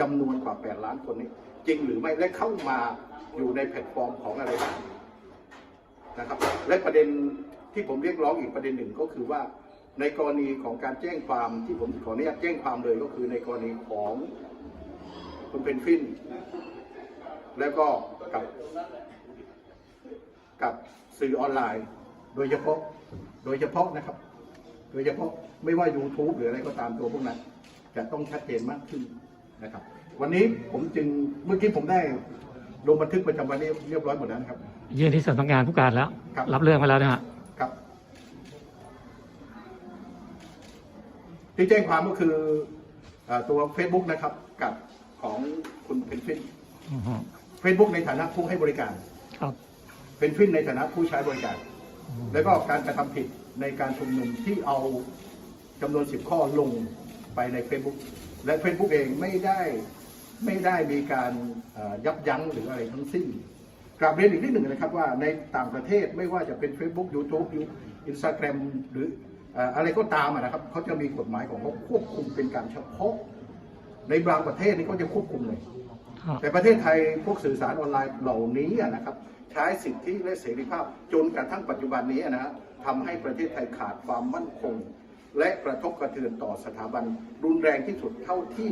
จำนวนกว่า 8 ล้านคนนี้ จริงหรือไม่และเข้ามาอยู่ในแพลตฟอร์มของอะไรบ้างนะครับ และประเด็นที่ผมเรียกร้องอีกประเด็นหนึ่งก็คือว่า ในกรณีของการแจ้งความที่ผมขออนุญาตแจ้งความเลยก็คือในกรณีของคุณเป็นฟินแล้วก็กับ กับสื่อออนไลน์ โดยเฉพาะโดยเฉพาะนะครับ โดยเฉพาะไม่ว่า YouTube หรืออะไรก็ตามตัวพวกนั้น จะต้องชัดเจนมากขึ้น นะครับ วันนี้ผมจึงเมื่อกี้ผมได้ลงบันทึกประจำวันเรียบเรียบร้อยหมดแล้วนะครับ ยื่นที่สำนักงานผู้การแล้ว ครับ รับเรื่องไปแล้วนะฮะครับ ที่แจ้งความก็คือเอ่อตัว Facebook นะครับ กับของคุณเพนฟินอือฮึ Facebook ในฐานะผู้ให้บริการ ครับเป็นฟินในฐานะผู้ใช้บริการ แล้วก็การกระทำผิดในการชุมนุมที่เอาจำนวนสิบข้อลง ไปใน Facebook และ Facebook เองไม่ได้ไม่ได้มีการเอ่อยับยั้งหรืออะไรทั้งสิ้นกราบเรียนอีกนิดหนึ่งนะครับว่าในต่างประเทศไม่ว่าจะเป็น Facebook YouTube Instagram หรือเอ่ออะไรก็ตามอะนะครับเขาจะมีกฎหมายของเขาควบคุมเป็นการเฉพาะ ในบางประเทศนี่เขาจะควบคุมเลยครับแต่ประเทศไทยพวกสื่อสารออนไลน์เหล่านี้อะนะครับ ใช้สิทธิและเสรีภาพจนกระทั่งปัจจุบันนี้นะฮะทำให้ประเทศไทยขาดความมั่นคง และกระทบกระเทือนต่อสถาบันรุนแรงที่สุดเท่าที่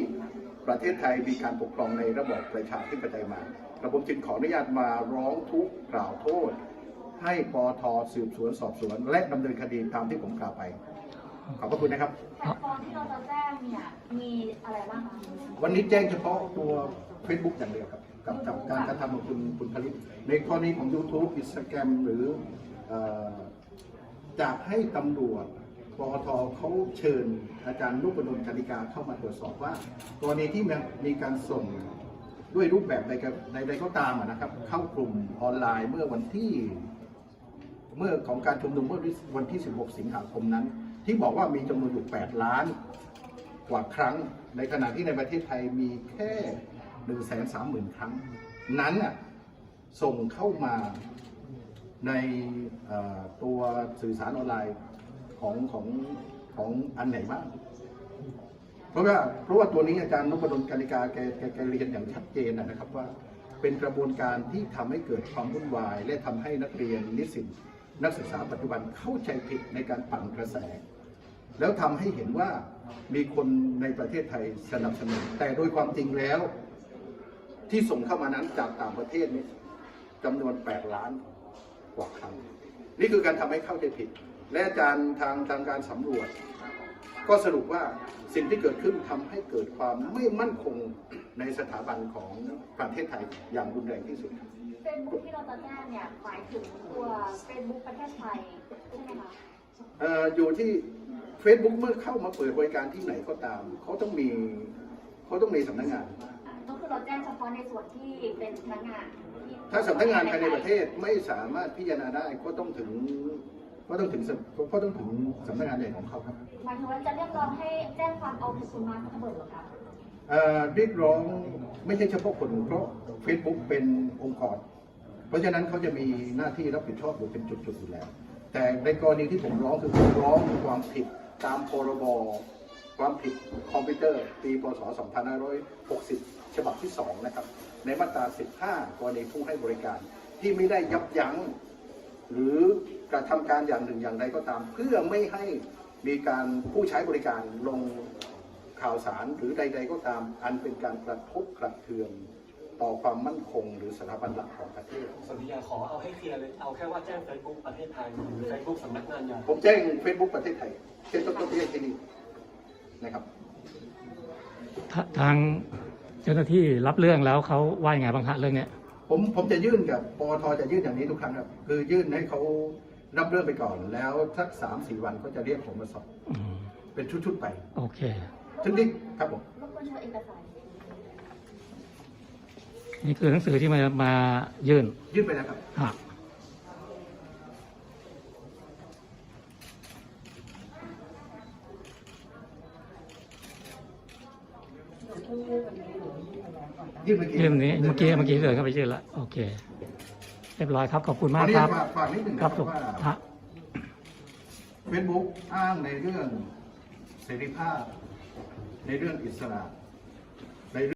ประเทศไทยมีการปกครองในระบอบประชาธิปไตยมากระผมจึงขออนุญาตมาร้องทุกข์กล่าวโทษ ให้ปอทสืบสวนสอบสวน และดำเนินคดีตามที่ผมกล่าวไป ขอบพระคุณนะครับแพลตฟอร์มที่เราจะแจ้งเนี่ยมีอะไรบ้างคะวันนี้แจ้งเฉพาะตัว Facebook อย่างเดียวครับกับกับการกระทำของคุณคุณผลิต ในกรณีของ YouTube Instagram หรือเอ่อจะให้ตำรวจ ปอทเขาเชิญอาจารย์นุพนนท์กนิกาเข้ามาตรวจสอบว่ากรณีที่มีการส่งด้วยรูปแบบใดใดๆก็ตามนะครับ เข้ากลุ่มออนไลน์เมื่อวันที่ เมื่อของการชุมนุมเมื่อวันที่ 16 สิงหาคมนั้น ที่บอกว่ามีจำนวนอยู่ 8 ล้านกว่าครั้ง ในขณะที่ในประเทศไทยมีแค่1นึ่งแสนสามหมื่นครั้ง นั้นน่ะส่งเข้ามาในตัวสื่อสารออนไลน์ ของของของอันไหนบ้างเพราะว่าเพราะว่าตัวนี้อาจารย์นพดลกานิกาแกแกแกเรียนอย่างชัดเจนนะครับว่าเป็นกระบวนการที่ทำให้เกิดความวุ่นวาย และทำให้นักเรียนนิสิตนักศึกษาปัจจุบันเข้าใจผิดในการปั่นกระแส แล้วทำให้เห็นว่ามีคนในประเทศไทยสนับสนุนแต่โดยความจริงแล้ว ที่ส่งเข้ามานั้นจากต่างประเทศนี่จำนวน 8 ล้านกว่าครั้งนี่คือการทำให้เข้าใจผิด และอาจารย์ทางทางการสำรวจ ก็สรุปว่าสิ่งที่เกิดขึ้นทำให้เกิดความไม่มั่นคงในสถาบันของประเทศไทยอย่างรุนแรงที่สุดเฟซบุ๊กที่เราจะแจ้งเนี่ยหมายถึงตัวเฟซบุ๊กประเทศไทยใช่ไหมคะเอ่ออยู่ที่ Facebook เมื่อเข้ามาเปิดบริการที่ไหนก็ตาม เขาต้องมีเขาต้องมีสำนักงานก็คือเราแจ้งเฉพาะในส่วนที่เป็นพนักงานที่ถ้าสำนักงานภายในประเทศไม่สามารถพิจารณาได้ก็ต้องถึง ก็ต้องถึงสำก็ต้องถึงสำนักงานใหญ่ของเขาครับหมายถึงว่าจะเรียกร้องให้แจ้งความเอาผิดคุณมาร์คเบิร์ดเหรอคะเอ่อเรียกร้องไม่ใช่เฉพาะคนเพราะ Facebook เป็นองค์กร เพราะฉะนั้นเขาจะมีหน้าที่รับผิดชอบอยู่เป็นจุดๆอยู่แล้ว แต่ในกรณีที่ผมร้องคือผมร้องความผิดตามพรบความผิดคอมพิวเตอร์ ปีพศ 2560 ฉบับที่ 2 นะครับ ในมาตรา 15 กรณีผู้ให้บริการที่ไม่ได้ยับยั้ง หรือกระทำการอย่างหนึ่งอย่างใดก็ตาม เพื่อไม่ให้มีการผู้ใช้บริการลงข่าวสารหรือใด ๆ ก็ตาม อันเป็นการกระทบกระเทือนต่อความมั่นคงหรือสถาบันหลักของประเทศสนธิยาขอเอาให้เคลียร์เลย เอาแค่ว่าแจ้ง Facebook ประเทศไทยหรือ Facebook สำนักงานใหญ่ผมแจ้ง Facebook ประเทศไทยเช่นต้นต้นประเทศที่นี่นะครับทาทางเจ้าหน้าที่รับเรื่องแล้วเขาว่ายังไงบ้างฮะเรื่องเนี้ย ผมผมจะยื่นกับปอทจะยื่นอย่างนี้ทุกครั้งครับ คือยื่นให้เขารับเรื่องไปก่อนแล้วสักสามสี่วันก็จะเรียกผมมาสอบอืมเป็นชุดๆไป โอเคซึ่งนี่ครับผมรบกวนโชว์เอกสารนี่คือหนังสือที่มามายื่น ยื่นไปแล้วครับ ยื่นเมื่อกี้ยื่นนี้เมื่อกี้เมื่อกี้เลยเข้าไปยื่นแล้วโอเค เรียบร้อยครับ ขอบคุณขอมาอกนุคญารัตบฝากฝากนิดหนึ่งคนะรับคสุรับว่าฮะเฟซบุ๊กอ้างในเรื่องเสรีภาพ ในเรื่องอิสระ